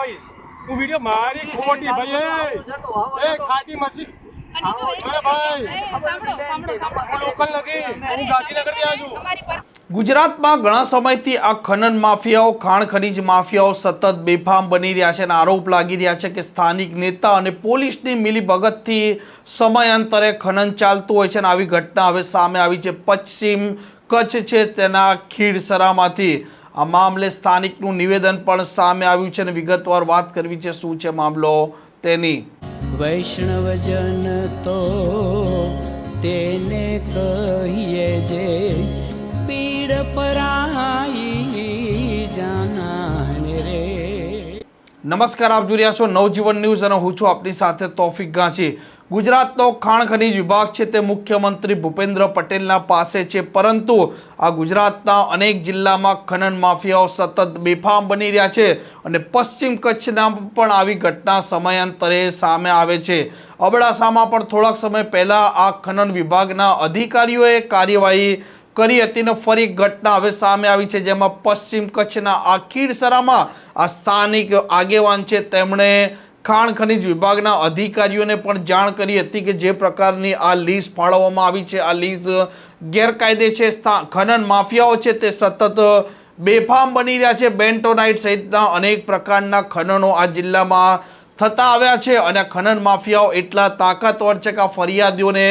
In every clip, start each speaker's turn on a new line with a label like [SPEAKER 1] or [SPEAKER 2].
[SPEAKER 1] કહીશ. હું વીડિયો મારી ખોટી ભાઈ એ. ખાટી મસી.
[SPEAKER 2] ગુજરાતમાં ઘણા સમયથી આ ખનન માફિયાઓ ખાણ ખનીજ માફિયાઓ સતત બેફામ બની રહ્યા છે અને આરોપ લાગી રહ્યા છે કે સ્થાનિક નેતા અને પોલીસની મિલીભગતથી સમયાંતરે ખનન ચાલતું હોય છે અને આવી ઘટના હવે સામે આવી છે. પશ્ચિમ કચ્છ છે તેના ખીડસરામાંથી આ મામલે સ્થાનિકનું નિવેદન પણ સામે આવ્યું છે અને વિગતવાર વાત કરવી છે શું છે મામલો તેની?
[SPEAKER 3] વૈષ્ણવજન તો તેને કહીએ જે પીડ પરાઈ જાનાને રે.
[SPEAKER 2] નમસ્કાર આપ જોઈ રહ્યા છો નવજીવન ન્યૂઝ અને હું છું આપની સાથે તોફિક ગાંચી. ગુજરાતનો ખાણ ખનીજ વિભાગ છે તે મુખ્યમંત્રી ભૂપેન્દ્ર પટેલના પાસે છે, પરંતુ આ ગુજરાતના અનેક જિલ્લામાં ખનન માફિયાઓ સતત બેફામ બની રહ્યા છે અને પશ્ચિમ કચ્છના પણ આવી ઘટના સમયાંતરે સામે આવે છે. અબડાસામાં પણ થોડાક સમય પહેલાં આ ખનન વિભાગના અધિકારીઓએ કાર્યવાહી કરી હતી ને ફરી ઘટના હવે સામે આવી છે, જેમાં પશ્ચિમ કચ્છના આ ખીડસરામાં આ સ્થાનિક આગેવાન છે, તેમણે ખાણ ખનીજ વિભાગના અધિકારીઓને પણ જાણ કરી હતી કે જે પ્રકારની આ લીઝ ફાળવવામાં આવી છે. આ લીઝ ગેરકાયદે છે ખનન માફિયાઓ છે તે સતત બેફામ બની રહ્યા છે. બેન્ટોનાઇટ સહિતના અનેક પ્રકારના ખનનો આ જિલ્લામાં થતા આવ્યા છે અને ખનન માફિયાઓ એટલા તાકાતવર છે કે આ ફરિયાદીઓને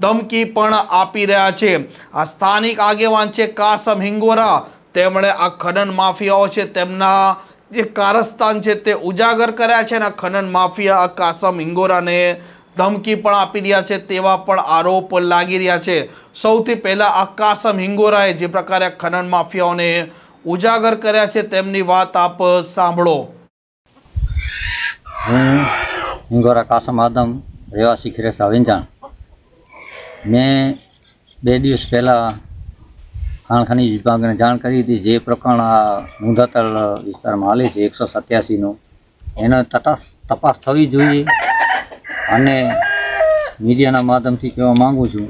[SPEAKER 2] ધમકી પણ આપી રહ્યા છે. આ સ્થાનિક આગેવાન છે કાસમ હિંગોરા. તેમણે આ ખનન માફિયાઓ છે તેમના જે કારસ્તાન છે તે ઉજાગર કર્યા છે અને ખનન માફિયા, આ કાસમ હિંગોરાને ધમકી પણ આપી રહ્યા છે તેવા પણ આરોપ લાગી રહ્યા છે. સૌથી પહેલાં આ કાસમ હિંગોરાએ જે પ્રકારે ખનન માફિયાઓને ઉજાગર કર્યા છે તેમની વાત આપ સાંભળો.
[SPEAKER 4] હું હિંગોરા કાસમ આદમ રહેવાસી ખીરેસા વિંજાણ. મેં બે દિવસ પહેલાં ખાણ ખનીજ વિભાગને જાણ કરી હતી. જે પ્રકરણ આ મુંધાતલ વિસ્તારમાં હાલે છે, એકસો સત્યાસીનું. એનો તટાસ તપાસ થવી જોઈએ અને મીડિયાના માધ્યમથી કહેવા માગું છું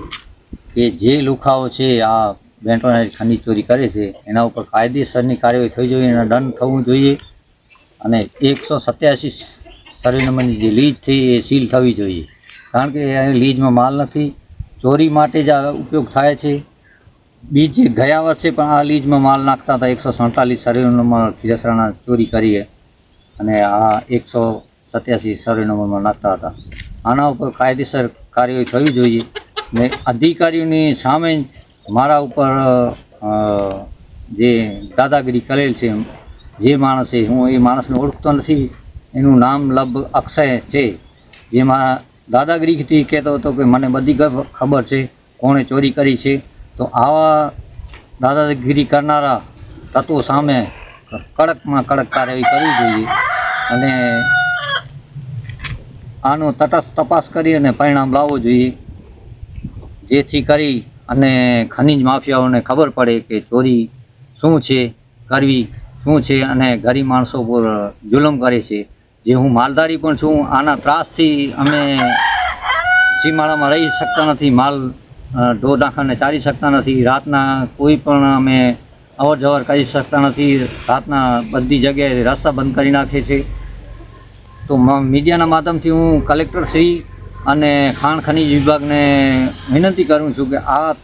[SPEAKER 4] કે જે લુખાઓ છે, આ બેન્ટોનાઇટ ખનીજ ચોરી કરે છે, એના ઉપર કાયદેસરની કાર્યવાહી થવી જોઈએ એના દંડ થવું જોઈએ. અને એકસો સત્યાસી સર્વે નંબરની જે લીજ થઈ એ સીલ થવી જોઈએ. કારણ કે લીજમાં માલ નથી. ચોરી માટે જ ઉપયોગ થાય છે. બીજ ગયા વર્ષે પણ આ લીજમાં માલ નાખતા હતા, એકસો સડતાલીસ સર્વે નંબર ખીરસરાના ચોરી કરીએ અને આ એકસો સત્યાસી સર્વે નંબરમાં નાખતા હતા. આના ઉપર કાયદેસર કાર્યવાહી થવી જોઈએ. ને અધિકારીઓની સામે મારા ઉપર જે દાદાગીરી કરેલ છે, જે માણસે હું એ માણસને ઓળખતો નથી, એનું નામ લબ અક્ષય છે. જેમાં દાદાગીરીથી કહેતો હતો કે મને બધી ખબર છે કોણે ચોરી કરી છે. તો આવા દાદાગીરી કરનારા તત્વો સામે કડકમાં કડક કાર્યવાહી કરવી જોઈએ અને આનો તટસ્થ તપાસ કરી અને પરિણામ લાવવું જોઈએ. જેથી કરી અને ખનિજ માફિયાઓને ખબર પડે કે ચોરી શું છે, કરવી શું છે અને ગરીબ માણસો પર જુલમ કરે છે. જે હું માલધારી પણ છું, આના ત્રાસથી અમે સીમાડામાં રહી શકતા નથી. માલ ઢોર ઢાંખરને ચારી શકતા નથી. રાતના કોઈ પણ અમે અવર જવર કરી શકતા નથી. રાતના બધી જગ્યાએ રસ્તા બંધ કરી નાખે છે. તો મીડિયાના માધ્યમથી હું કલેક્ટર શ્રી અને ખાણ ખનીજ વિભાગને વિનંતી કરું છું કે આ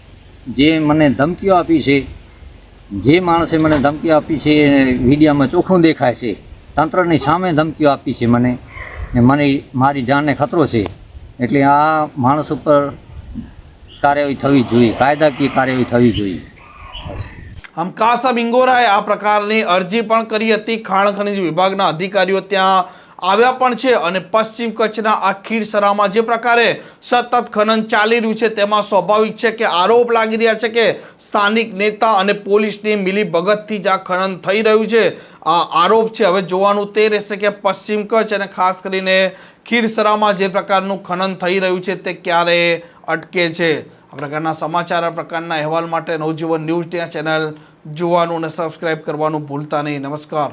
[SPEAKER 4] જે મને ધમકીઓ આપી છે, જે માણસે મને ધમકીઓ આપી છે મીડિયામાં ચોખ્ખું દેખાય છે. તંત્રની સામે ધમકીઓ આપી છે મને. ને મને મારી જાનને ખતરો છે. એટલે આ માણસ ઉપર કાર્યવાહી થવી જોઈએ, કાયદાકીય કાર્યવાહી થવી જોઈએ.
[SPEAKER 2] આમ કાસમ ઇંગોરાએ આ પ્રકારની અરજી પણ કરી હતી. ખાણ ખનિજ વિભાગના અધિકારીઓ ત્યાં આવ્યા પણ છે અને પશ્ચિમ કચ્છના આ ખીરસરામાં જે પ્રકારે સતત ખનન ચાલી રહ્યું છે તેમાં સ્વાભાવિક છે કે આરોપ લાગી રહ્યા છે કે સ્થાનિક નેતા અને પોલીસની મિલી ભગતથી જ આ ખનન થઈ રહ્યું છે. આ આરોપ છે. હવે જોવાનું તે રહેશે કે પશ્ચિમ કચ્છ અને ખાસ કરીને ખીરસરામાં જે પ્રકારનું ખનન થઈ રહ્યું છે તે ક્યારે અટકે છે. આ પ્રકારના સમાચાર, આ પ્રકારના અહેવાલ માટે નવજીવન ન્યૂઝ ત્યાં ચેનલ જોવાનું અને સબસ્ક્રાઈબ કરવાનું ભૂલતા નહીં. નમસ્કાર.